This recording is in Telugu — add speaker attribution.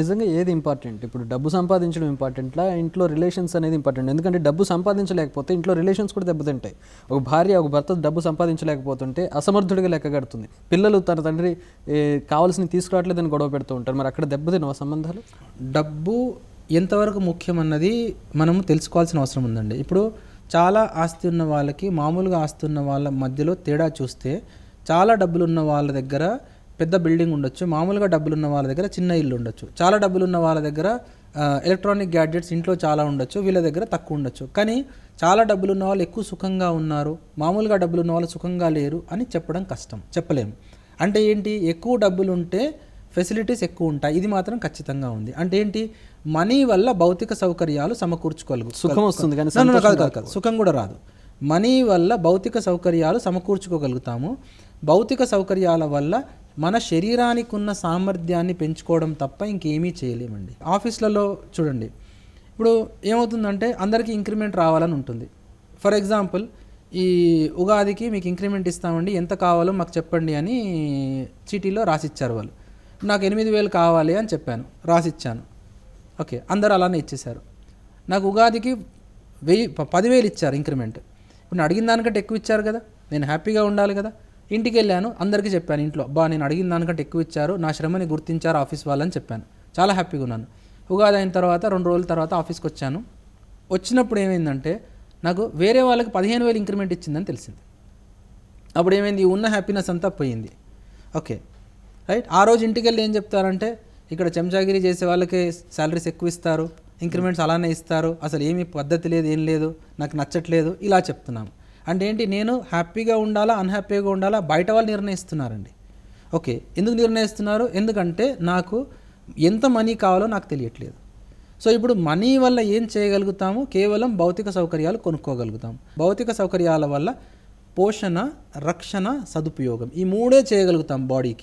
Speaker 1: నిజంగా ఏది ఇంపార్టెంట్? ఇప్పుడు డబ్బు సంపాదించడం ఇంపార్టెంట్లా? ఇంట్లో రిలేషన్స్ అనేది ఇంపార్టెంట్. ఎందుకంటే డబ్బు సంపాదించలేకపోతే ఇంట్లో రిలేషన్స్ కూడా దెబ్బతింటాయి. ఒక భార్య ఒక భర్త డబ్బు సంపాదించలేకపోతుంటే అసమర్థుడిగా లెక్క కడుతుంది పిల్లలు తన తండ్రి కావాల్సిన తీసుకురావట్లేదని గొడవ పెడుతూ ఉంటారు. మరి అక్కడ దెబ్బతినవా సంబంధాలు?
Speaker 2: డబ్బు ఎంతవరకు ముఖ్యం అన్నది మనము తెలుసుకోవాల్సిన అవసరం ఉందండి. ఇప్పుడు చాలా ఆస్తి ఉన్న వాళ్ళకి మామూలుగా ఆస్తి ఉన్న వాళ్ళ మధ్యలో తేడా చూస్తే చాలా డబ్బులు ఉన్న వాళ్ళ దగ్గర పెద్ద బిల్డింగ్ ఉండొచ్చు. మామూలుగా డబ్బులు ఉన్న వాళ్ళ దగ్గర చిన్న ఇల్లు ఉండొచ్చు. చాలా డబ్బులు ఉన్న వాళ్ళ దగ్గర ఎలక్ట్రానిక్ గ్యాడ్జెట్స్ ఇంట్లో చాలా ఉండొచ్చు. వీళ్ళ దగ్గర తక్కువ ఉండొచ్చు. కానీ చాలా డబ్బులు ఉన్న వాళ్ళు ఎక్కువ సుఖంగా ఉన్నారు. మామూలుగా డబ్బులు ఉన్న వాళ్ళు సుఖంగా లేరు అని చెప్పడం కష్టం. చెప్పలేము. అంటే ఏంటి? ఎక్కువ డబ్బులు ఉంటే ఫెసిలిటీస్ ఎక్కువ ఉంటాయి. ఇది మాత్రం ఖచ్చితంగా ఉంది. అంటే ఏంటి? మనీ వల్ల భౌతిక సౌకర్యాలు సమకూర్చుకోగలుగు
Speaker 1: సుఖం వస్తుంది కానీ
Speaker 2: కాదు కాదు కాదు. సుఖం కూడా రాదు. మనీ వల్ల భౌతిక సౌకర్యాలు సమకూర్చుకోగలుగుతాము. భౌతిక సౌకర్యాల వల్ల మన శరీరానికి ఉన్న సామర్థ్యాన్ని పెంచుకోవడం తప్ప ఇంకేమీ చేయలేమండి. ఆఫీస్లలో చూడండి. ఇప్పుడు ఏమవుతుందంటే అందరికీ ఇంక్రిమెంట్ రావాలని ఉంటుంది. ఫర్ ఎగ్జాంపుల్ ఈ ఉగాదికి మీకు ఇంక్రిమెంట్ ఇస్తామండి ఎంత కావాలో మాకు చెప్పండి అని చీటీలో రాసిచ్చారు వాళ్ళు. నాకు ఎనిమిది వేలు కావాలి అని చెప్పాను రాసిచ్చాను. ఓకే అందరు అలానే ఇచ్చేశారు. నాకు ఉగాదికి వెయ్యి పదివేలు ఇచ్చారు ఇంక్రిమెంట్. ఇప్పుడు అడిగిన దానికంటే ఎక్కువ ఇచ్చారు కదా నేను హ్యాపీగా ఉండాలి కదా. ఇంటికి వెళ్ళాను అందరికీ చెప్పాను ఇంట్లో బా నేను అడిగిన దానికంటే ఎక్కువ ఇచ్చారు నా శ్రమని గుర్తించారు ఆఫీస్ వాళ్ళని చెప్పాను. చాలా హ్యాపీగా ఉన్నాను. ఉగాది అయిన తర్వాత రెండు రోజుల తర్వాత ఆఫీస్కి వచ్చాను. వచ్చినప్పుడు ఏమైందంటే నాకు వేరే వాళ్ళకి పదిహేను వేలు ఇంక్రిమెంట్ ఇచ్చిందని తెలిసింది. అప్పుడు ఏమైంది? ఉన్న హ్యాపీనెస్ అంతా పోయింది. ఓకే. రైట్? ఆ రోజు ఇంటికి వెళ్ళి ఏం చెప్తారంటే ఇక్కడ చెంచాగిరి చేసే వాళ్ళకి శాలరీస్ ఎక్కువ ఇస్తారు ఇంక్రిమెంట్స్ అలానే ఇస్తారు అసలు ఏమీ పద్ధతి లేదు ఏం లేదు నాకు నచ్చట్లేదు ఇలా చెప్తున్నాం అంటే ఏంటి? నేను హ్యాపీగా ఉండాలా అన్హ్యాపీగా ఉండాలా? బయట వాళ్ళు నిర్ణయిస్తున్నారండి. ఓకే ఎందుకు నిర్ణయిస్తున్నారు? ఎందుకంటే నాకు ఎంత మనీ కావాలో నాకు తెలియట్లేదు. సో ఇప్పుడు మనీ వల్ల ఏం చేయగలుగుతాము? కేవలం భౌతిక సౌకర్యాలు కొనుక్కోగలుగుతాం భౌతిక సౌకర్యాల వల్ల పోషణ రక్షణ సదుపయోగం ఈ మూడే చేయగలుగుతాం బాడీకి.